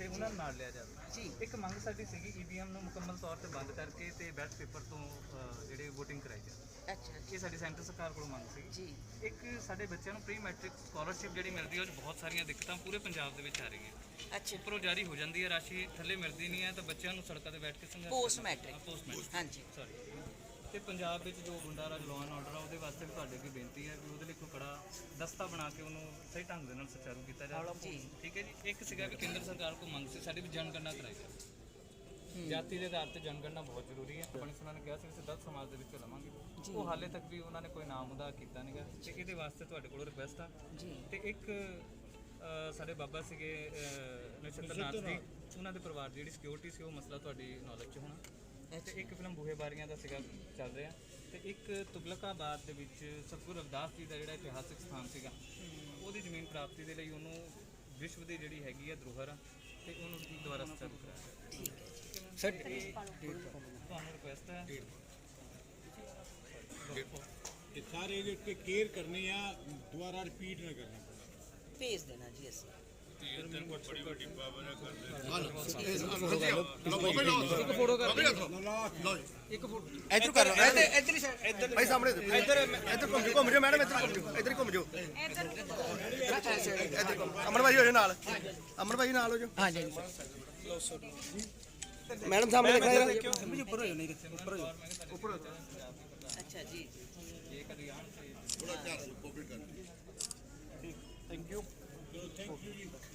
ਤੇ ਉਹਨਾਂ ਨੂੰ ਨਾਲ ਲਿਆ ਜਾਵੇ। ਜੀ। ਇੱਕ ਮੰਗ ਸਾਡੀ ਸੀਗੀ ਈਵੀਐਮ ਨੂੰ ਮੁਕੰਮਲ ਤੌਰ ਤੇ ਬੰਦ ਕਰਕੇ ਤੇ ਬੈਲਟ ਪੇਪਰ ਤੋਂ ਅਹ, ਜਿਹੜੇ VOTING ਕਰਾਈ ਜਾਵੇ ਅੱਛਾ ਇਹ ਸਾਡੀ ਸੈਂਟਰ ਸਰਕਾਰ ਕੋਲੋਂ ਮੰਗ ਸੀ ਜੀ। ਇੱਕ ਸਾਡੇ ਬੱਚਿਆਂ ਨੂੰ ਪ੍ਰੀ ਮੈਟ੍ਰਿਕ ਸਕਾਲਰਸ਼ਿਪ ਜਿਹੜੀ ਮਿਲਦੀ ਹੈ ਉਹ 'ਚ ਬਹੁਤ ਸਾਰੀਆਂ ਦਿੱਕਤਾਂ ਪੂਰੇ ਪੰਜਾਬ ਦੇ ਵਿੱਚ ਆ ਰਹੀਆਂ। ਅੱਛਾ। ਉੱਪਰੋਂ ਜਾਰੀ ਹੋ ਜਾਂਦੀ ਹੈ ਰਾਸ਼ੀ ਥੱਲੇ ਮਿਲਦੀ ਨਹੀਂ ਹੈ ਤਾਂ ਬੱਚਿਆਂ ਨੂੰ ਸੜਕਾਂ ਤੇ ਬੈਠ ਕੇ ਸੰਘਰਸ਼ ਪੋਸਟ ਮੈਟ੍ਰਿਕ ਪੋਸਟ ਮੈਟ੍ਰਿਕ ਹਾਂਜੀ। ਸੌਰੀ ਤੇ ਪੰਜਾਬ ਵਿੱਚ ਜੋ ਗੁੰਡਾ ਰਾਜ ਲਾਅ ਐਂਡ ਆਰਡਰ ਆ ਉਹਦੇ ਵਾਸਤੇ ਵੀ ਤੁਹਾਡੇ ਅੱਗੇ ਬੇਨਤੀ ਹੈ ਵੀ ਉਹਦੇ ਲਈ ਕੋਈ ਕੜਾ ਦਸਤਾ ਬਣਾ ਕੇ ਉਹਨੂੰ ਸਹੀ ਢੰਗ ਦੇ ਨਾਲ ਸੁਚਾਰੂ ਕੀਤਾ ਜਾਵੇ। ਜੀ ਠੀਕ ਹੈ ਜੀ। ਇੱਕ ਸੀਗਾ ਵੀ ਕੇਂਦਰ ਸਰਕਾਰ ਕੋਲ ਮੰਗ ਸੀ ਸਾਡੀ ਵੀ ਜਨਗਣਨਾ ਕਰਾਈ ਜਾਵੇ। ਜਾਤੀ ਦੇ ਆਧਾਰ ਤੇ ਜਨਗਣਨਾ ਬਹੁਤ ਜ਼ਰੂਰੀ ਹੈ। ਬਣੀ ਉਹਨਾਂ ਨੇ ਕਿਹਾ ਸੀ ਅਸੀਂ ਦਲਿਤ ਸਮਾਜ ਦੇ ਵਿੱਚੋਂ ਲਵਾਂਗੇ। ਉਹ ਹਾਲੇ ਤੱਕ ਵੀ ਉਹਨਾਂ ਨੇ ਕੋਈ ਨਾਮ ਉਹਦਾ ਕੀਤਾ ਨਹੀਂਗਾ ਤੇ ਇਹਦੇ ਵਾਸਤੇ ਤੁਹਾਡੇ ਕੋਲੋਂ ਰਿਕੁਐਸਟ ਆ। ਜੀ। ਤੇ ਇੱਕ ਸਾਡੇ ਬਾਬਾ ਸੀਗੇ ਅ, ਨਛੱਤਰ ਨਾਥ ਜੀ ਉਹਨਾਂ ਦੇ ਪਰਿਵਾਰ ਦੀ ਜਿਹੜੀ ਸਿਕਿਉਰਿਟੀ ਸੀ ਉਹ ਮਸਲਾ ਤੁਹਾਡੀ ਨੌਲੇਜ 'ਚ ਹੋਣਾ। ਤੇ ਇੱਕ ਫਿਲਮ ਬੂਹੇ ਬਾਰੀਆਂ ਦਾ ਸੀਗਾ ਚੱਲ ਰਿਹਾ। ਤੇ ਇੱਕ ਤੁਗਲਕਾਬਾਦ ਦੇ ਵਿੱਚ ਸਤਗੁਰੂ ਰਵਿਦਾਸ ਜੀ ਦਾ ਜਿਹੜਾ ਇਤਿਹਾਸਿਕ ਸਥਾਨ ਸੀਗਾ ਉਹਦੀ ਜ਼ਮੀਨ ਪ੍ਰਾਪਤੀ ਦੇ ਲਈ ਉਹਨੂੰ ਵਿਸ਼ਵ ਦੀ ਜਿਹੜੀ ਹੈਗੀ ਆ ਧਰੋਹਰ ਤੇ ਉਹਨੂੰ ਦੁਬਾਰਾ ਸਥਾਪਿਤ ਕਰਾਇਆ। ਸਰ ਤੁਹਾਨੂੰ ਰਿਕੁਐਸਟ ਹੈ। ਇਹ ਸਾਰੇ ਉੱਤੇ ਕੇਅਰ ਕਰਨੀ ਆ ਦੁਬਾਰਾ ਰਿਪੀਟ ਨਾ ਕਰਨਾ। ਭੇਜ ਦੇਣਾ ਜੀ ਅਸੀਂ। ਇੱਧਰ ਕਰ ਲਓ। ਇੱਧਰ ਇੱਧਰ ਹੀ ਸਾਈਡ ਇੱਧਰ ਭਾਈ ਸਾਹਮਣੇ ਇੱਧਰ। ਇੱਧਰ ਘੁੰਮ ਜਾਓ ਘੁੰਮ ਜਾਓ ਮੈਡਮ ਇੱਧਰ ਘੁੰਮ ਜਾਓ ਇੱਧਰ ਹੀ ਘੁੰਮ ਜਾਓ। ਇੱਧਰ ਘੁੰਮ ਅਮਨ ਭਾਈ ਹੋ ਜਾਓ ਨਾਲ। ਅਮਨ ਭਾਈ ਨਾਲ ਹੋ ਜਾਓ। ਹਾਂ ਜੀ ਮੈਡਮ ਸਾਹਮਣੇ ਦੇਖਣਾ ਜਰਾ। ਉੱਪਰ ਹੋ ਜਾਓ ਨਹੀਂ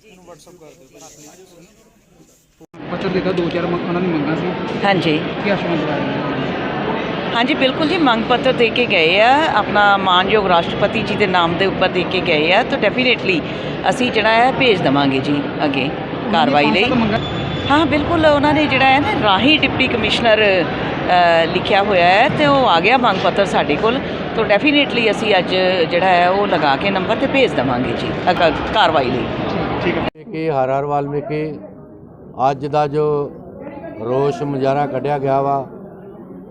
ਉੱਪਰ ਹੋ ਜਾਓ ਉੱਪਰ ਹੋ ਜਾਓ ਅੱਛਾ ਜੀ ਪੱਤਰ ਦਿੱਤਾ ਦੋ ਚਾਰ ਮ- ਉਹਨਾਂ ਦੀ ਮੰਗਾਂ ਸੀ। ਹਾਂਜੀ। ਕੀ ਆਸ਼ਵਾਸਨ ਹਾਂਜੀ ਬਿਲਕੁਲ ਜੀ ਮੰਗ ਪੱਤਰ ਦੇ ਕੇ ਗਏ ਆ। ਆਪਣਾ ਮਾਨਯੋਗ ਰਾਸ਼ਟਰਪਤੀ ਜੀ ਦੇ ਨਾਮ ਦੇ ਉੱਪਰ ਦੇ ਕੇ ਗਏ ਆ। ਤਾਂ ਡੈਫੀਨੇਟਲੀ ਅਸੀਂ ਜਿਹੜਾ ਹੈ ਭੇਜ ਦਵਾਂਗੇ ਜੀ ਅੱਗੇ ਕਾਰਵਾਈ ਲਈ। ਮੰਗਾਂ? ਹਾਂ ਬਿਲਕੁਲ ਉਹਨਾਂ ਨੇ ਜਿਹੜਾ ਹੈ ਨਾ ਰਾਹੀ ਡਿਪਟੀ ਕਮਿਸ਼ਨਰ ਲਿਖਿਆ ਹੋਇਆ ਹੈ ਤੇ ਉਹ ਆ ਗਿਆ ਮੰਗ ਪੱਤਰ ਸਾਡੇ ਕੋਲ। ਤਾਂ ਡੈਫੀਨੇਟਲੀ ਅਸੀਂ ਅੱਜ ਜਿਹੜਾ ਹੈ ਉਹ ਲਗਾ ਕੇ ਨੰਬਰ ਤੇ ਭੇਜ ਦਵਾਂਗੇ ਜੀ ਅਗਾ- ਕਾਰਵਾਈ ਲਈ। ਕਿ ਹਰ ਹਰ ਵਾਲਮੀਕੀ ਅੱਜ ਦਾ ਜੋ ਰੋਸ਼ ਮੁਜ਼ਾਹਰਾ ਕੱਢਿਆ ਗਿਆ ਵਾ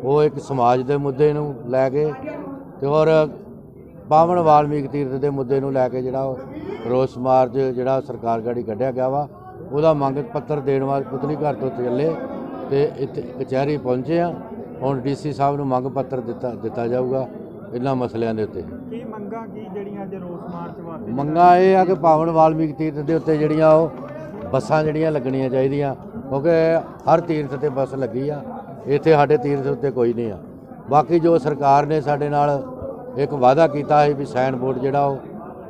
ਉਹ ਇੱਕ ਸਮਾਜ ਦੇ ਮੁੱਦੇ ਨੂੰ ਲੈ ਕੇ ਤੇ ਔਰ ਪਾਵਨ ਵਾਲਮੀਕ ਤੀਰਥ ਦੇ ਮੁੱਦੇ ਨੂੰ ਲੈ ਕੇ ਜਿਹੜਾ ਰੋਸ ਮਾਰਚ ਜਿਹੜਾ ਸਰਕਾਰ ਗਾੜੀ ਕੱਢਿਆ ਗਿਆ ਵਾ ਉਹਦਾ ਮੰਗ ਪੱਤਰ ਦੇਣ ਵਾਸਤੇ ਪੁਤਲੀ ਘਰ ਤੋਂ ਚੱਲੇ ਤੇ ਇੱਥੇ ਕਚਹਿਰੀ ਪਹੁੰਚੇ ਆ। ਹੁਣ ਡੀਸੀ ਸਾਹਿਬ ਨੂੰ ਮੰਗ ਪੱਤਰ ਦਿੱਤਾ ਦਿੱਤਾ ਜਾਊਗਾ ਇਹਨਾਂ ਮਸਲਿਆਂ ਦੇ ਉੱਤੇ। ਮੰਗਾਂ ਕੀ ਜਿਹੜੀਆਂ ਅੱਜ ਰੋਸ ਮਾਰਚ ਵਾਸਤੇ ਮੰਗਾਂ ਇਹ ਆ ਕਿ ਪਾਵਨ ਵਾਲਮੀਕ ਤੀਰਥ ਦੇ ਉੱਤੇ ਜਿਹੜੀਆਂ ਉਹ ਬੱਸਾਂ ਜਿਹੜੀਆਂ ਲੱਗਣੀਆਂ ਚਾਹੀਦੀਆਂ ਕਿਉਂਕਿ ਹਰ ਤੀਰਥ ਤੇ ਬੱਸ ਲੱਗੀ ਆ ਇੱਥੇ ਸਾਡੇ ਤੀਰਥ ਉੱਤੇ ਕੋਈ ਨਹੀਂ ਆ। ਬਾਕੀ ਜੋ ਸਰਕਾਰ ਨੇ ਸਾਡੇ ਨਾਲ ਇੱਕ ਵਾਅਦਾ ਕੀਤਾ ਹੈ ਵੀ ਸਾਈਨ ਬੋਰਡ ਜਿਹੜਾ ਉਹ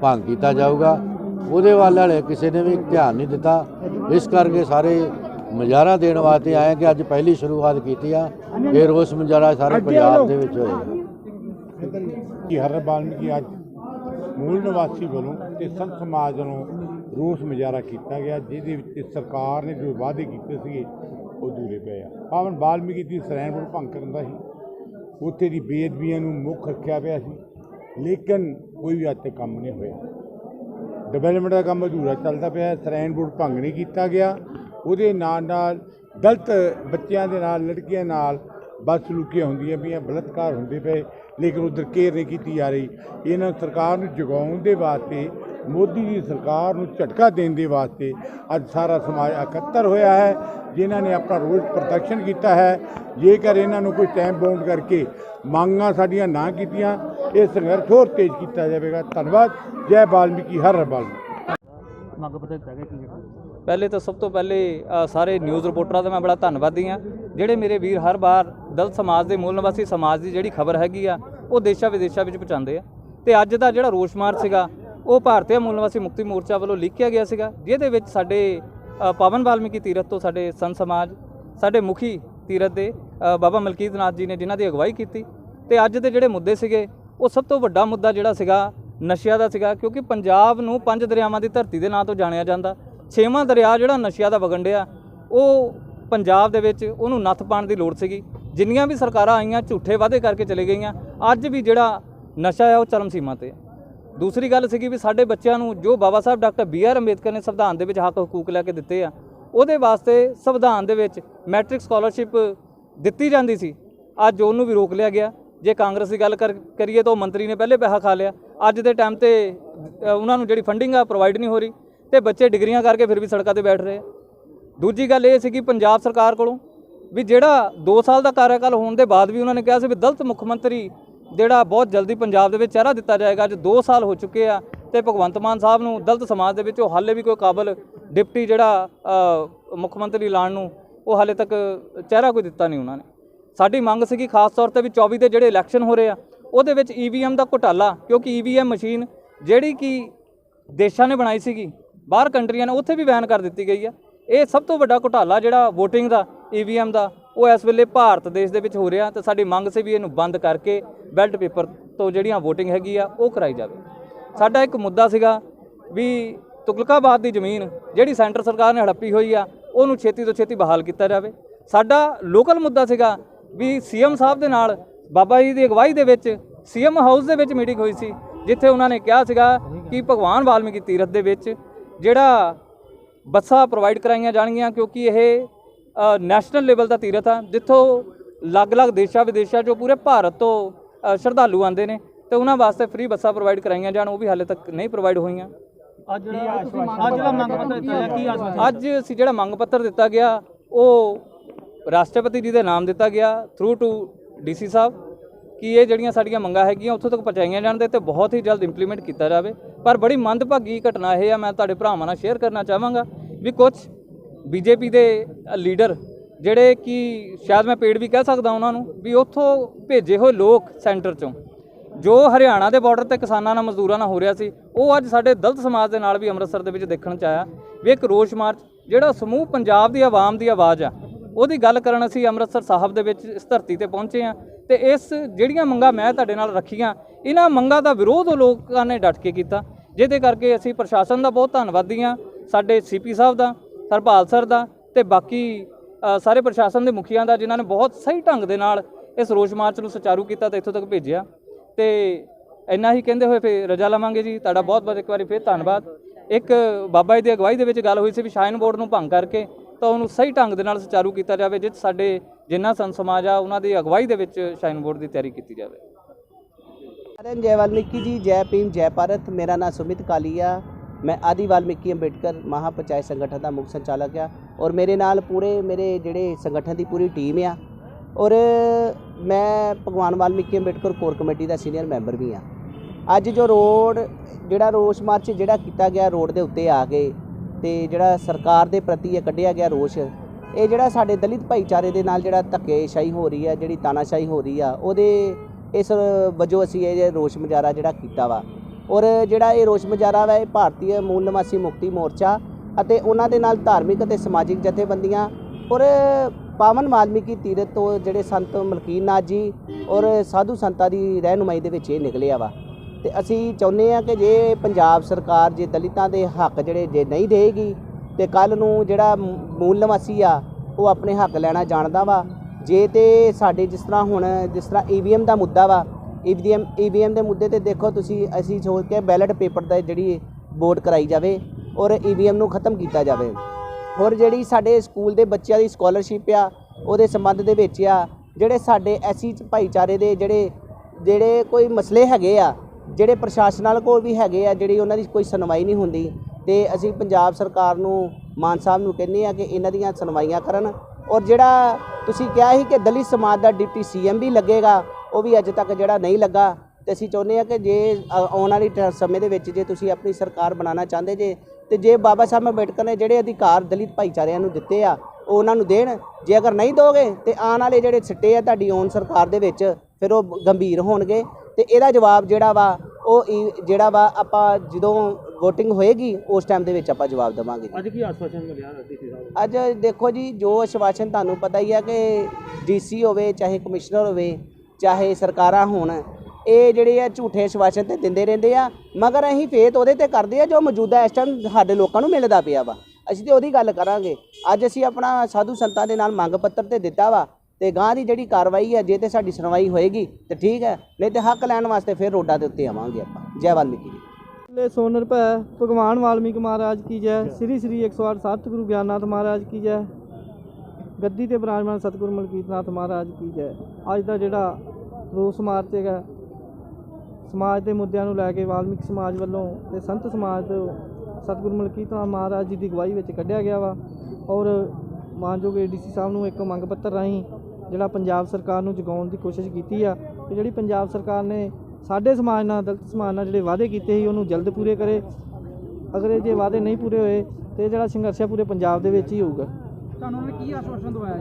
ਭੰਗ ਕੀਤਾ ਜਾਊਗਾ ਉਹਦੇ ਵੱਲ ਹਲੇ ਕਿਸੇ ਨੇ ਵੀ ਧਿਆਨ ਨਹੀਂ ਦਿੱਤਾ। ਇਸ ਕਰਕੇ ਸਾਰੇ ਮੁਜ਼ਾਹਰਾ ਦੇਣ ਵਾਸਤੇ ਆਏ ਕਿ ਅੱਜ ਪਹਿਲੀ ਸ਼ੁਰੂਆਤ ਕੀਤੀ ਆ ਇਹ ਰੋਸ ਮੁਜ਼ਾਹਰਾ ਸਾਰੇ ਪੰਜਾਬ ਦੇ ਵਿੱਚ ਹੋਏਗਾ। ਕਿ ਹਰ ਵਾਲਮੀਕੀ ਅੱਜ ਮੂਲ ਨਿਵਾਸੀ ਵੱਲੋਂ ਤੇ ਸੰਤ ਸਮਾਜ ਵੱਲੋਂ ਰੋਸ ਮੁਜ਼ਾਹਰਾ ਕੀਤਾ ਗਿਆ, ਜਿਹਦੇ ਵਿੱਚ ਸਰਕਾਰ ਨੇ ਜੋ ਵਾਅਦੇ ਕੀਤੇ ਸੀਗੇ, ਉਹ ਦੂਰੇ ਪਏ ਆ। ਪਾਵਨ ਵਾਲਮੀਕੀ ਦੀ ਸਰਾਇਣ ਨੂੰ ਭੰਗ ਕਰਨ ਦਾ ਸੀ, ਉੱਥੇ ਦੀ ਬੇਅਦਬੀਆਂ ਨੂੰ ਮੁੱਖ ਰੱਖਿਆ ਪਿਆ ਸੀ, ਲੇਕਿਨ ਕੋਈ ਵੀ ਅੱਜ ਤੱਕ ਕੰਮ ਨਹੀਂ ਹੋਇਆ। ਡਿਵੈਲਪਮੈਂਟ ਦਾ ਕੰਮ ਅਧੂਰਾ ਚੱਲਦਾ ਪਿਆ ਸਰਾਇਣ ਬੋਰਡ ਭੰਗ ਨਹੀਂ ਕੀਤਾ ਗਿਆ। ਉਹਦੇ ਨਾਲ ਨਾਲ ਦਲਿਤ ਬੱਚਿਆਂ ਦੇ ਨਾਲ, ਲੜਕੀਆਂ ਨਾਲ ਬਦਸਲੂਕੀਆਂ ਹੁੰਦੀਆਂ ਪਈਆਂ ਬਲਤਕਾਰ ਹੁੰਦੇ ਪਏ ਲੇਕਿਨ ਉਧਰ ਕੇਅਰ ਨਹੀਂ ਕੀਤੀ ਜਾ ਰਹੀ। ਇਹਨਾਂ ਸਰਕਾਰ ਨੂੰ ਜਗਾਉਣ ਦੇ ਵਾਸਤੇ ਮੋਦੀ ਦੀ ਸਰਕਾਰ ਨੂੰ ਝਟਕਾ ਦੇਣ ਦੇ ਵਾਸਤੇ ਅੱਜ ਸਾਰਾ ਸਮਾਜ ਇਕੱਤਰ ਹੋਇਆ ਹੈ ਜਿਨ੍ਹਾਂ ਨੇ ਆਪਣਾ ਰੋਜ਼ ਪ੍ਰਦਰਸ਼ਨ ਕੀਤਾ ਹੈ। ਜੇਕਰ ਇਹਨਾਂ ਨੂੰ ਕੋਈ ਟਾਈਮ ਬਾਉਂਡ ਕਰਕੇ ਮੰਗਾਂ ਸਾਡੀਆਂ ਨਾ ਕੀਤੀਆਂ ਇਹ ਸੰਘਰਸ਼ ਹੋਰ ਤੇਜ਼ ਕੀਤਾ ਜਾਵੇਗਾ। ਧੰਨਵਾਦ। ਜੈ ਬਾਲਮੀਕੀ। ਹਰ ਹਰ ਬਾਲਮੀਕੀ ਮੰਗ ਕੀ ਪਹਿਲੇ ਤਾਂ ਸਭ ਤੋਂ ਪਹਿਲੇ ਸਾਰੇ ਨਿਊਜ਼ ਰਿਪੋਰਟਰਾਂ ਦਾ ਮੈਂ ਬੜਾ ਧੰਨਵਾਦੀ ਹਾਂ। ਜਿਹੜੇ ਮੇਰੇ ਵੀਰ ਹਰ ਵਾਰ ਦਲਿਤ ਸਮਾਜ ਦੇ ਮੂਲ ਨਿਵਾਸੀ ਸਮਾਜ ਦੀ ਜਿਹੜੀ ਖਬਰ ਹੈਗੀ ਆ ਉਹ ਦੇਸ਼ਾਂ ਵਿਦੇਸ਼ਾਂ ਵਿੱਚ ਪਹੁੰਚਾਉਂਦੇ ਆ। ਤੇ ਅੱਜ ਦਾ ਜਿਹੜਾ ਰੋਸ ਮਾਰਚ ਸੀਗਾ ਉਹ ਭਾਰਤੀ ਮੂਲ ਨਿਵਾਸੀ ਮੁਕਤੀ ਮੋਰਚਾ ਵੱਲੋਂ ਲਿਖਿਆ ਗਿਆ ਸੀਗਾ ਜਿਹਦੇ ਵਿੱਚ ਸਾਡੇ ਅ, ਪਾਵਨ ਵਾਲਮੀਕੀ ਤੀਰਥ ਤੋਂ ਸਾਡੇ ਸੰਤ ਸਮਾਜ ਸਾਡੇ ਮੁਖੀ ਤੀਰਥ ਦੇ ਬਾਬਾ ਮਲਕੀਤ ਨਾਥ ਜੀ ਨੇ ਜਿਨ੍ਹਾਂ ਦੀ ਅਗਵਾਈ ਕੀਤੀ। ਤੇ ਅੱਜ ਦੇ ਜਿਹੜੇ ਮੁੱਦੇ ਸੀਗੇ ਉਹ ਸਭ ਤੋਂ ਵੱਡਾ ਮੁੱਦਾ ਜਿਹੜਾ ਸੀਗਾ ਨਸ਼ਿਆਂ ਦਾ ਸੀਗਾ ਕਿਉਂਕਿ ਪੰਜਾਬ ਨੂੰ ਪੰਜ ਦਰਿਆਵਾਂ ਦੀ ਧਰਤੀ ਦੇ ਨਾਂ ਤੋਂ ਜਾਣਿਆ ਜਾਂਦਾ। ਛੇਵਾਂ ਦਰਿਆ ਜਿਹੜਾ ਨਸ਼ਿਆਂ ਦਾ ਵਗੰਡਿਆ ਉਹ ਪੰਜਾਬ ਦੇ ਵਿੱਚ ਉਹਨੂੰ ਨੱਥ ਪਾਉਣ ਦੀ ਲੋੜ ਸੀਗੀ। ਜਿੰਨੀਆਂ ਵੀ ਸਰਕਾਰਾਂ ਆਈਆਂ, ਝੂਠੇ ਵਾਅਦੇ ਕਰਕੇ ਚਲੇ ਗਈਆਂ, ਅੱਜ ਵੀ ਜਿਹੜਾ ਨਸ਼ਾ ਹੈ ਉਹ ਚਰਮ ਸੀਮਾ ਤੇ ਦੂਸਰੀ ਗੱਲ ਸੀਗੀ ਵੀ ਸਾਡੇ ਬੱਚਿਆਂ ਨੂੰ ਜੋ Baba Saheb doctor B R Ambedkar ਨੇ ਸੰਵਿਧਾਨ ਦੇ ਵਿੱਚ ਹੱਕ ਹਕੂਕ ਲੈ ਕੇ ਦਿੱਤੇ ਆ, ਉਹਦੇ ਵਾਸਤੇ ਸੰਵਿਧਾਨ ਦੇ ਵਿੱਚ ਮੈਟ੍ਰਿਕ ਸਕਾਲਰਸ਼ਿਪ ਦਿੱਤੀ ਜਾਂਦੀ ਸੀ। ਅੱਜ ਉਹਨੂੰ ਵੀ ਰੋਕ ਲਿਆ ਗਿਆ। ਜੇ ਕਾਂਗਰਸ ਦੀ ਗੱਲ ਕਰ- ਕਰੀਏ ਤਾਂ ਉਹ ਮੰਤਰੀ ਨੇ ਪਹਿਲੇ ਪੈਸਾ ਖਾ ਲਿਆ। ਅੱਜ ਦੇ ਟਾਈਮ ਤੇ ਉਹਨਾਂ ਨੂੰ ਜਿਹੜੀ ਫੰਡਿੰਗ ਆ ਪ੍ਰੋਵਾਈਡ ਨਹੀਂ ਹੋ ਰਹੀ ਤੇ ਬੱਚੇ ਡਿਗਰੀਆਂ ਕਰਕੇ ਫਿਰ ਵੀ ਸੜਕਾਂ ਤੇ ਬੈਠ ਰਹੇ ਆ। ਦੂਜੀ ਗੱਲ ਇਹ ਸੀ ਕਿ ਪੰਜਾਬ ਸਰਕਾਰ ਕੋਲੋਂ ਵੀ ਜਿਹੜਾ 2 ਸਾਲ ਦਾ ਕਾਰਜਕਾਲ ਹੋਣ ਦੇ ਬਾਅਦ ਵੀ ਉਹਨਾਂ ਨੇ ਕਿਹਾ ਸੀ ਵੀ ਦਲਤ ਮੁੱਖ ਮੰਤਰੀ ਜਿਹੜਾ ਬਹੁਤ ਜਲਦੀ ਪੰਜਾਬ ਦੇ ਵਿੱਚ ਚਿਹਰਾ ਦਿੱਤਾ ਜਾਏਗਾ, ਅੱਜ 2 ਸਾਲ ਹੋ ਚੁੱਕੇ ਆ ਤੇ ਭਗਵੰਤ ਮਾਨ ਸਾਹਿਬ ਨੂੰ ਦਲਤ ਸਮਾਜ ਦੇ ਵਿੱਚ ਉਹ ਹਾਲੇ ਵੀ ਕੋਈ ਕਾਬਲ ਡਿਪਟੀ ਜਿਹੜਾ ਮੁੱਖ ਮੰਤਰੀ ਲਾਣ ਨੂੰ ਉਹ ਹਾਲੇ ਤੱਕ ਚਿਹਰਾ ਕੋਈ ਦਿੱਤਾ ਨਹੀਂ ਉਹਨਾਂ ਨੇ। ਸਾਡੀ ਮੰਗ ਸੀਗੀ ਖਾਸ ਤੌਰ ਤੇ ਵੀ 24 ਦੇ ਜਿਹੜੇ ਇਲੈਕਸ਼ਨ ਹੋ ਰਹੇ ਆ, ਉਹਦੇ ਵਿੱਚ ਈਵੀਐਮ ਦਾ ਘੁਟਾਲਾ, ਕਿਉਂਕਿ ਈਵੀਐਮ ਮਸ਼ੀਨ ਜਿਹੜੀ ਕਿ ਦੇਸ਼ਾਂ ਨੇ ਬਣਾਈ ਸੀਗੀ, ਬਾਹਰ ਕੰਟਰੀਆਂ ਨੇ, ਉੱਥੇ ਵੀ ਬੈਨ ਕਰ ਦਿੱਤੀ ਗਈ ਆ। ਇਹ ਸਭ ਤੋਂ ਵੱਡਾ ਘੁਟਾਲਾ ਜਿਹੜਾ VOTING ਦਾ ਈਵੀਐਮ ਦਾ, ਉਹ ਇਸ ਵੇਲੇ ਭਾਰਤ ਦੇਸ਼ ਦੇ ਵਿੱਚ ਹੋ ਰਿਹਾ ਤੇ ਸਾਡੀ ਮੰਗ ਸੀ ਵੀ ਇਹਨੂੰ ਬੰਦ ਕਰਕੇ ਬੈਲਟ ਪੇਪਰ ਤੋਂ ਜਿਹੜੀਆਂ VOTING ਹੈਗੀ ਆ, ਉਹ ਕਰਾਈ ਜਾਵੇ। ਸਾਡਾ ਇੱਕ ਮੁੱਦਾ ਸੀਗਾ ਵੀ ਤੁਗਲਕਾਬਾਦ ਦੀ ਜ਼ਮੀਨ ਜਿਹੜੀ ਸੈਂਟਰ ਸਰਕਾਰ ਨੇ ਹੜੱਪੀ ਹੋਈ ਆ, ਉਹਨੂੰ ਛੇਤੀ ਤੋਂ ਛੇਤੀ ਬਹਾਲ ਕੀਤਾ ਜਾਵੇ। ਸਾਡਾ ਲੋਕਲ ਮੁੱਦਾ ਸੀਗਾ ਵੀ ਸੀਐਮ ਸਾਹਿਬ ਦੇ ਨਾਲ ਬਾਬਾ ਜੀ ਦੀ ਅਗਵਾਈ ਦੇ ਵਿੱਚ ਸੀਐਮ ਹਾਊਸ ਦੇ ਵਿੱਚ ਮੀਟਿੰਗ ਹੋਈ ਸੀ, ਜਿੱਥੇ ਉਹਨਾਂ ਨੇ ਕਿਹਾ ਸੀਗਾ ਕਿ ਭਗਵਾਨ ਵਾਲਮੀਕੀ ਤੀਰਥ ਦੇ ਵਿੱਚ ਜਿਹੜਾ ਬੱਸਾਂ ਪ੍ਰੋਵਾਈਡ ਕਰਾਈਆਂ ਜਾਣਗੀਆਂ ਕਿਉਂਕਿ ਇਹ ਨੈਸ਼ਨਲ ਲੈਵਲ ਦਾ ਤੀਰਥ ਆ ਜਿੱਥੋਂ ਅਲੱਗ-ਅਲੱਗ ਦੇਸ਼ਾਂ ਵਿਦੇਸ਼ਾਂ ਚੋਂ ਪੂਰੇ ਭਾਰਤ ਤੋਂ ਸ਼ਰਧਾਲੂ ਆਉਂਦੇ ਨੇ ਤੇ ਉਹਨਾਂ ਵਾਸਤੇ ਫ੍ਰੀ ਬੱਸਾਂ ਪ੍ਰੋਵਾਈਡ ਕਰਾਈਆਂ ਜਾਣ ਉਹ ਵੀ ਹਾਲੇ ਤੱਕ ਨਹੀਂ ਪ੍ਰੋਵਾਈਡ ਹੋਈਆਂ। ਅੱਜ ਜਿਹੜਾ ਮੰਗ ਪੱਤਰ ਦਿੱਤਾ ਹੈ ਕੀ ਆਸ਼ਵਾਸਨ ਅੱਜ ਅਸੀਂ ਜਿਹੜਾ ਮੰਗ ਪੱਤਰ ਦਿੱਤਾ ਗਿਆ ਉਹ ਰਾਸ਼ਟਰਪਤੀ ਜੀ ਦੇ ਨਾਮ ਦਿੱਤਾ ਗਿਆ ਥਰੂ ਟੂ ਡੀਸੀ ਸਾਹਿਬ। ਕਿ ਇਹ ਜਿਹੜੀਆਂ ਸਾਡੀਆਂ ਮੰਗਾਂ ਹੈਗੀਆਂ ਉੱਥੋਂ ਤੱਕ ਪਹੁੰਚਾਈਆਂ ਜਾਣ ਦੇ ਤੇ ਬਹੁਤ ਹੀ ਜਲਦ ਇੰਪਲੀਮੈਂਟ ਕੀਤਾ ਜਾਵੇ। ਪਰ ਬੜੀ ਮੰਦਭਾਗੀ ਘਟਨਾ ਇਹ ਆ, ਮੈਂ ਤੁਹਾਡੇ ਭਰਾਵਾਂ ਨਾਲ ਸ਼ੇਅਰ ਕਰਨਾ ਚਾਹਾਂਗਾ ਵੀ ਕੁਝ ਬੀਜੇਪੀ ਦੇ ਲੀਡਰ ਜਿਹੜੇ ਕਿ ਸ਼ਾਇਦ ਮੈਂ ਪੇੜ ਵੀ ਕਹਿ ਸਕਦਾ ਉਹਨਾਂ ਨੂੰ ਵੀ ਉੱਥੋਂ ਭੇਜੇ ਹੋਏ ਲੋਕ ਸੈਂਟਰ ਚੋਂ, ਜੋ ਹਰਿਆਣਾ ਦੇ ਬਾਰਡਰ ਤੇ ਕਿਸਾਨਾਂ ਨਾਲ ਮਜ਼ਦੂਰਾਂ ਨਾਲ ਹੋ ਰਿਹਾ ਸੀ, ਉਹ ਅੱਜ ਸਾਡੇ ਦਲਿਤ ਸਮਾਜ ਦੇ ਨਾਲ ਵੀ ਅੰਮ੍ਰਿਤਸਰ ਦੇ ਵਿੱਚ ਦੇਖਣ ਚ ਆਇਆ। ਵੀ ਇੱਕ ਰੋਸ ਮਾਰਚ ਜਿਹੜਾ ਸਮੂਹ ਪੰਜਾਬ ਦੀ ਆਵਾਮ ਦੀ ਆਵਾਜ਼ ਆ ਉਹਦੀ ਗੱਲ ਕਰਨ ਅਸੀਂ ਅੰਮ੍ਰਿਤਸਰ ਸਾਹਿਬ ਦੇ ਵਿੱਚ ਇਸ ਧਰਤੀ ਤੇ ਪਹੁੰਚੇ ਆ ਤੇ ਇਸ ਜਿਹੜੀਆਂ ਮੰਗਾਂ ਮੈਂ ਤੁਹਾਡੇ ਨਾਲ ਰੱਖੀਆਂ, ਇਹਨਾਂ ਮੰਗਾਂ ਦਾ ਵਿਰੋਧ ਉਹ ਲੋਕਾਂ ਨੇ ਡਟ ਕੇ ਕੀਤਾ। ਜਿਹਦੇ ਕਰਕੇ ਅਸੀਂ ਪ੍ਰਸ਼ਾਸਨ ਦਾ ਬਹੁਤ ਧੰਨਵਾਦੀ ਆ ਸਾਡੇ ਸੀਪੀ ਸਾਹਿਬ ਦਾ, ਹਰਪਾਲ ਸਰ ਦਾ ਤੇ ਬਾਕੀ ਸਾਰੇ ਪ੍ਰਸ਼ਾਸਨ ਦੇ ਮੁਖੀਆਂ ਦਾ ਜਿਨ੍ਹਾਂ ਨੇ ਬਹੁਤ ਸਹੀ ਢੰਗ ਦੇ ਨਾਲ ਇਸ ਰੋਸ ਮਾਰਚ ਨੂੰ ਸੁਚਾਰੂ ਕੀਤਾ ਤੇ ਇੱਥੋਂ ਤੱਕ ਭੇਜਿਆ। ਤੇ ਇੰਨਾ ਹੀ ਕਹਿੰਦੇ ਹੋਏ ਫਿਰ ਰਜਾ ਲਵਾਂਗੇ ਜੀ। ਤੁਹਾਡਾ ਬਹੁਤ ਬਹੁਤ ਇੱਕ ਵਾਰੀ ਫਿਰ ਧੰਨਵਾਦ। ਇੱਕ ਬਾਬਾ ਜੀ ਦੀ ਅਗਵਾਈ ਦੇ ਵਿੱਚ ਗੱਲ ਹੋਈ ਸੀ ਵੀ ਸ਼ਾਈਨ ਬੋਰਡ ਨੂੰ ਭੰਗ ਕਰਕੇ ਤਾਂ ਉਹਨੂੰ ਸਹੀ ਢੰਗ ਦੇ ਨਾਲ ਸੁਚਾਰੂ ਕੀਤਾ ਜਾਵੇ ਜਿਸ ਸਾਡੇ ਜਿੰਨਾ ਸੰਤ ਸਮਾਜ ਆ, ਉਹਨਾਂ ਦੀ ਅਗਵਾਈ ਦੇ ਵਿੱਚ ਸ਼ਾਈਨ ਬੋਰਡ ਦੀ ਤਿਆਰੀ ਕੀਤੀ ਜਾਵੇ। ਸਾਰਿਆਂ ਜੈ ਵਾਲਮੀਕੀ ਜੀ, ਜੈ ਭੀਮ, ਜੈ ਭਾਰਤ, ਮੇਰਾ ਨਾਮ ਸੁਮਿਤ ਕਾਲੀਆ, ਮੈਂ ਆਦਿ ਵਾਲਮੀਕੀ ਅੰਬੇਡਕਰ ਮਹਾ ਪੰਚਾਇਤ ਸੰਗਠਨ ਦਾ ਮੁੱਖ ਸੰਚਾਲਕ ਆ, ਔਰ ਮੇਰੇ ਨਾਲ ਪੂਰੇ ਮੇਰੇ ਜਿਹੜੇ ਸੰਗਠਨ ਦੀ ਪੂਰੀ ਟੀਮ ਆ, ਔਰ ਮੈਂ ਭਗਵਾਨ ਵਾਲਮੀਕੀ ਅੰਬੇਡਕਰ ਕੋਰ ਕਮੇਟੀ ਦਾ ਸੀਨੀਅਰ ਮੈਂਬਰ ਵੀ ਆ। ਅੱਜ ਜੋ ਰੋਡ, ਜਿਹੜਾ ਰੋਸ ਮਾਰਚ ਜਿਹੜਾ ਕੀਤਾ ਗਿਆ ਰੋਡ ਦੇ ਉੱਤੇ ਆ ਕੇ ਤੇ ਜਿਹੜਾ ਸਰਕਾਰ ਦੇ ਪ੍ਰਤੀ ਇਹ ਕੱਢਿਆ ਗਿਆ ਰੋਸ, ਇਹ ਜਿਹੜਾ ਸਾਡੇ ਦਲਿਤ ਭਾਈਚਾਰੇ ਦੇ ਨਾਲ ਜਿਹੜਾ ਧੱਕੇਸ਼ਾਹੀ ਹੋ ਰਹੀ ਆ ਜਿਹੜੀ ਤਾਨਾਸ਼ਾਹੀ ਹੋ ਰਹੀ ਆ, ਉਹਦੇ ਇਸ ਵਜੋਂ ਅਸੀਂ ਇਹ ਰੋਸ ਮੁਜ਼ਾਹਰਾ ਜਿਹੜਾ ਕੀਤਾ ਵਾ। ਔਰ ਜਿਹੜਾ ਇਹ ਰੋਸ ਮੁਜ਼ਾਹਰਾ ਵਾ, ਇਹ ਭਾਰਤੀ ਮੂਲ ਨਿਵਾਸੀ ਮੁਕਤੀ ਮੋਰਚਾ ਅਤੇ ਉਹਨਾਂ ਦੇ ਨਾਲ ਧਾਰਮਿਕ ਅਤੇ ਸਮਾਜਿਕ ਜਥੇਬੰਦੀਆਂ ਔਰ ਪਾਵਨ ਵਾਲਮੀਕੀ ਤੀਰਥ ਤੋਂ ਜਿਹੜੇ ਸੰਤ ਮਲਕੀਨ ਨਾਥ ਜੀ ਔਰ ਸਾਧੂ ਸੰਤਾਂ ਦੀ ਰਹਿਨੁਮਾਈ ਦੇ ਵਿੱਚ ਇਹ ਨਿਕਲਿਆ ਵਾ। ਤੇ ਅਸੀਂ ਚਾਹੁੰਦੇ ਆ ਕਿ ਜੇ ਪੰਜਾਬ ਸਰਕਾਰ ਜੇ ਦਲਿਤਾਂ ਦੇ ਹੱਕ ਜਿਹੜੇ ਜੇ ਨਹੀਂ ਦੇਗੀ ਤੇ ਕੱਲ ਨੂੰ ਜਿਹੜਾ ਮੂਲ ਨਿਵਾਸੀ ਆ, ਉਹ ਆਪਣੇ ਹੱਕ ਲੈਣਾ ਜਾਣਦਾ ਵਾ। ਜੇ ਤੇ ਸਾਡੇ ਜਿਸ ਤਰ੍ਹਾਂ ਹੁਣ ਜਿਸ ਤਰ੍ਹਾਂ ਈਵੀਐਮ ਦਾ ਮੁੱਦਾ ਵਾ ਈਵੀਐਮ ਈਵੀਐਮ ਦੇ ਮੁੱਦੇ ਤੇ ਦੇਖੋ ਤੁਸੀਂ, ਅਸੀਂ ਸੋਚ ਕੇ ਬੈਲਟ ਪੇਪਰ ਦਾ ਜਿਹੜੀ ਵੋਟ ਕਰਾਈ ਜਾਵੇ ਔਰ ਈਵੀਐਮ ਨੂੰ ਖਤਮ ਕੀਤਾ ਜਾਵੇ। ਔਰ ਜਿਹੜੀ ਸਾਡੇ ਸਕੂਲ ਦੇ ਬੱਚਿਆਂ ਦੀ ਸਕਾਲਰਸ਼ਿਪ ਆ, ਉਹਦੇ ਸੰਬੰਧ ਦੇ ਵਿੱਚ ਆ, ਜਿਹੜੇ ਸਾਡੇ ਐਸੀ ਭਾਈਚਾਰੇ ਦੇ ਜਿਹੜੇ ਜਿਹੜੇ ਕੋਈ ਮਸਲੇ ਹੈਗੇ ਆ ਜਿਹੜੇ ਪ੍ਰਸ਼ਾਸਨ ਨਾਲ ਕੋਲ ਵੀ ਹੈਗੇ ਆ, ਜਿਹੜੀ ਉਹਨਾਂ ਦੀ ਕੋਈ ਸੁਣਵਾਈ ਨਹੀਂ ਹੁੰਦੀ, ਤੇ ਅਸੀਂ ਪੰਜਾਬ ਸਰਕਾਰ ਨੂੰ, ਮਾਨ ਸਾਹਿਬ ਨੂੰ ਕਹਿੰਦੇ ਆ ਕਿ ਇਹਨਾਂ ਦੀਆਂ ਸੁਣਵਾਈਆਂ ਕਰਨ। ਔਰ ਜਿਹੜਾ ਤੁਸੀਂ ਕਿਹਾ ਸੀ ਕਿ ਦਲਿਤ ਸਮਾਜ ਦਾ ਡਿਪਟੀ ਸੀਐਮ ਵੀ ਲੱਗੇਗਾ, ਉਹ ਵੀ ਅੱਜ ਤੱਕ ਜਿਹੜਾ ਨਹੀਂ ਲੱਗਾ। ਤੇ ਅਸੀਂ ਚਾਹੁੰਦੇ ਆ ਕਿ ਜੇ ਆਉਣ ਵਾਲੀ ਟ- ਸਮੇਂ ਦੇ ਵਿੱਚ ਜੇ ਤੁਸੀਂ ਆਪਣੀ ਸਰਕਾਰ ਬਣਾਉਣਾ ਚਾਹੁੰਦੇ ਜੇ, ਤੇ ਜੇ ਬਾਬਾ ਸਾਹਿਬ ਅੰਬੇਡਕਰ ਨੇ ਜਿਹੜੇ ਅਧਿਕਾਰ ਦਲਿਤ ਭਾਈਚਾਰਿਆਂ ਨੂੰ ਦਿੱਤੇ ਆ, ਉਹ ਉਹਨਾਂ ਨੂੰ ਦੇਣ। ਜੇ ਅਗਰ ਨਹੀਂ ਦੋਗੇ, ਤੇ ਆਉਣ ਵਾਲੇ ਜਿਹੜੇ ਸਿੱਟੇ ਆ ਤੁਹਾਡੀ ਓਨ ਸਰਕਾਰ ਦੇ ਵਿੱਚ, ਫਿਰ ਉਹ ਗੰਭੀਰ ਹੋਣਗੇ। ਤੇ ਇਹਦਾ ਜਵਾਬ ਜਿਹੜਾ ਵਾ ਉਹ ਈ- ਜਿਹੜਾ ਵਾ ਆਪਾਂ ਜਦੋਂ VOTING ਹੋਏਗੀ ਉਸ ਟਾਈਮ ਦੇ ਵਿੱਚ ਆਪਾਂ ਜਵਾਬ ਦੇਵਾਂਗੇ ਅੱਜ ਕੀ ਆਸ਼ਵਾਸਨ ਮਿਲਿਆ ਡੀਸੀ ਸਾਹਿਬ ਅੱਜ ਦੇਖੋ ਜੀ ਜੋ ਆਸ਼ਵਾਸਨ ਤੁਹਾਨੂੰ ਪਤਾ ਹੀ ਹੈ ਕਿ ਡੀਸੀ ਹੋਵੇ ਚਾਹੇ ਕਮਿਸ਼ਨਰ ਹੋਵੇ ਚਾਹੇ ਸਰਕਾਰਾਂ ਹੋਣ ਇਹ ਜਿਹੜੇ ਆ ਝੂਠੇ ਆਸ਼ਵਾਸਨ ਤੇ ਦਿੰਦੇ ਰਹਿੰਦੇ ਆ। ਮਗਰ ਅਸੀਂ ਫੇਤ ਉਹਦੇ ਤੇ ਕਰਦੇ ਆ ਜੋ ਮੌਜੂਦਾ ਇਸ ਟਾਈਮ ਸਾਡੇ ਲੋਕਾਂ ਨੂੰ ਮਿਲਦਾ ਪਿਆ ਵਾ। ਅਸੀਂ ਤੇ ਉਹਦੀ ਗੱਲ ਕਰਾਂਗੇ। ਅੱਜ ਅਸੀਂ ਆਪਣਾ ਸਾਧੂ ਸੰਤਾਂ ਦੇ ਨਾਲ ਮੰਗ ਪੱਤਰ ਤੇ ਦਿੱਤਾ ਵਾ। ਤੇ ਗਾਂ ਦੀ ਜਿਹੜੀ ਕਾਰਵਾਈ ਹੈ ਜੇ ਤੇ ਸਾਡੀ ਸੁਣਵਾਈ ਹੋਏਗੀ ਤੇ ਠੀਕ ਹੈ ਨਹੀਂ ਤੇ ਹੱਕ ਲੈਣ ਵਾਸਤੇ ਫਿਰ ਰੋਡਾਂ ਦੇ ਉੱਤੇ ਆਵਾਂਗੇ ਆਪਾਂ। ਜੈ ਵਾਲਮੀਕੀ ਜੀ। ਲੈ ਸੋਨਰ ਭੈ ਭਗਵਾਨ ਵਾਲਮੀਕ ਮਹਾਰਾਜ ਕੀ ਜੈ ਸ੍ਰੀ ਸ੍ਰੀ 108 ਸਤਿਗੁਰੂ ਗਿਆਨਨਾਥ ਮਹਾਰਾਜ ਕੀ ਜੈ ਗੱਦੀ ਤੇ ਬਿਰਾਜਮਾਨ ਸਤਿਗੁਰੂ ਮਲਕੀਤ ਨਾਥ ਮਹਾਰਾਜ ਕੀ ਜੈ। ਅੱਜ ਦਾ ਜਿਹੜਾ ਰੋਸ ਮਾਰਚ ਹੈਗਾ ਸਮਾਜ ਦੇ ਮੁੱਦਿਆਂ ਨੂੰ ਲੈ ਕੇ ਵਾਲਮੀਕ ਸਮਾਜ ਵੱਲੋਂ ਤੇ ਸੰਤ ਸਮਾਜ ਤੋਂ ਸਤਿਗੁਰੂ ਮਲਕੀਤ ਰਾਮ ਮਹਾਰਾਜ ਜੀ ਦੀ ਅਗਵਾਈ ਵਿੱਚ ਕੱਢਿਆ ਗਿਆ ਵਾ। ਔਰ ਮਾਨਯੋਗ ਏਡੀਸੀ ਸਾਹਿਬ ਨੂੰ ਇੱਕ ਮੰਗ ਪੱਤਰ ਰਾਹੀਂ ਜਿਹੜਾ ਪੰਜਾਬ ਸਰਕਾਰ ਨੂੰ ਜਗਾਉਣ ਦੀ ਕੋਸ਼ਿਸ਼ ਕੀਤੀ ਆ ਕਿ ਜਿਹੜੀ ਪੰਜਾਬ ਸਰਕਾਰ ਨੇ ਸਾਡੇ ਸਮਾਜ ਨਾਲ ਦਲਿਤ ਸਮਾਜ ਨਾਲ ਜਿਹੜੇ ਵਾਅਦੇ ਕੀਤੇ ਸੀ ਉਹਨੂੰ ਜਲਦ ਪੂਰੇ ਕਰੇ। ਅਗਰ ਇਹ ਜੇ ਵਾਅਦੇ ਨਹੀਂ ਪੂਰੇ ਹੋਏ ਤੇ ਜਿਹੜਾ ਸੰਘਰਸ਼ ਹੈ ਪੂਰੇ ਪੰਜਾਬ ਦੇ ਵਿੱਚ ਹੀ ਹੋਊਗਾ। ਤੁਹਾਨੂੰ ਉਹਨਾਂ ਕੀ ਆਸ਼ਵਾਸਨ ਦਵਾਇਆ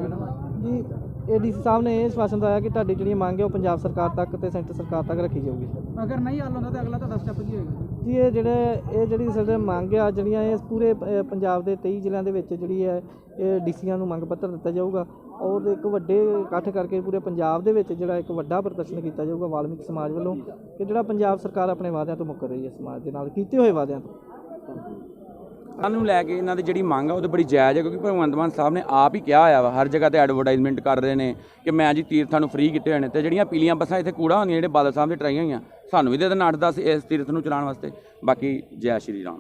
ਜੀ ਏਡੀਸੀ ਸਾਹਿਬ ਨੇ ਇਹ ਸਵਾਸਨ ਦਵਾਇਆ ਕਿ ਤੁਹਾਡੀ ਜਿਹੜੀ ਮੰਗ ਹੈ ਉਹ ਪੰਜਾਬ ਸਰਕਾਰ ਤੱਕ ਤੇ ਸੈਂਟਰ ਸਰਕਾਰ ਤੱਕ ਰੱਖੀ ਜਾਊਗੀ। ਅਗਰ ਨਹੀਂ ਹੱਲ ਹੁੰਦਾ ਤਾਂ ਅਗਲਾ ਤੁਹਾਡਾ ਸਟੈਪ ਕੀ ਹੋਏਗਾ ਜੀ? ਇਹ ਜਿਹੜੇ ਇਹ ਜਿਹੜੀ ਸਾਡੇ ਮੰਗ ਆ ਜਿਹੜੀਆਂ ਇਹ ਪੂਰੇ ਪੰਜਾਬ ਦੇ 23 ਜ਼ਿਲ੍ਹਿਆਂ ਦੇ ਵਿੱਚ ਜਿਹੜੀ ਹੈ ਇਹ ਡੀਸੀਆਂ ਨੂੰ ਮੰਗ ਪੱਤਰ ਦਿੱਤਾ ਜਾਊਗਾ। ਔਰ ਇੱਕ ਵੱਡੇ ਇਕੱਠ ਕਰਕੇ ਪੂਰੇ ਪੰਜਾਬ ਦੇ ਵਿੱਚ ਜਿਹੜਾ ਇੱਕ ਵੱਡਾ ਪ੍ਰਦਰਸ਼ਨ ਕੀਤਾ ਜਾਊਗਾ ਵਾਲਮੀਕ ਸਮਾਜ ਵੱਲੋਂ ਕਿ ਜਿਹੜਾ ਪੰਜਾਬ ਸਰਕਾਰ ਆਪਣੇ ਵਾਅਦਿਆਂ ਤੋਂ ਮੁੱਕਰ ਰਹੀ ਹੈ ਸਮਾਜ ਦੇ ਨਾਲ ਕੀਤੇ ਹੋਏ ਵਾਅਦਿਆਂ ਤੋਂ। ਨੂੰ ਲੈ ਕੇ ਇਹਨਾਂ ਦੀ ਜਿਹੜੀ ਮੰਗ ਆ, ਉਹ ਤਾਂ ਬੜੀ ਜਾਇਜ਼ ਹੈ ਕਿਉਂਕਿ ਭਗਵੰਤ ਮਾਨ ਸਾਹਿਬ ਨੇ ਆਪ ਹੀ ਕਿਹਾ ਹੋਇਆ ਵਾ, ਹਰ ਜਗ੍ਹਾ ਤੇ ਐਡਵਰਟਾਈਜ਼ਮੈਂਟ ਕਰ ਰਹੇ ਨੇ ਕਿ ਮੈਂ ਜੀ ਤੀਰਥਾਂ ਨੂੰ ਫ੍ਰੀ ਕੀਤੇ ਹੋਏ ਨੇ ਤੇ ਜਿਹੜੀਆਂ ਪੀਲੀਆਂ ਬੱਸਾਂ ਇੱਥੇ ਕੂੜਾ ਹੁੰਦੀਆਂ, ਜਿਹੜੇ ਬਾਦਲ ਸਾਹਿਬ ਦੇ ਟਰਾਈਆਂ ਹੋਈਆਂ, ਸਾਨੂੰ ਵੀ ਦੇ ਦੇਣ 8-10 ਇਸ ਤੀਰਥ ਨੂੰ ਚਲਾਉਣ ਵਾਸਤੇ। ਬਾਕੀ ਜੈ ਸ਼੍ਰੀ ਰਾਮ।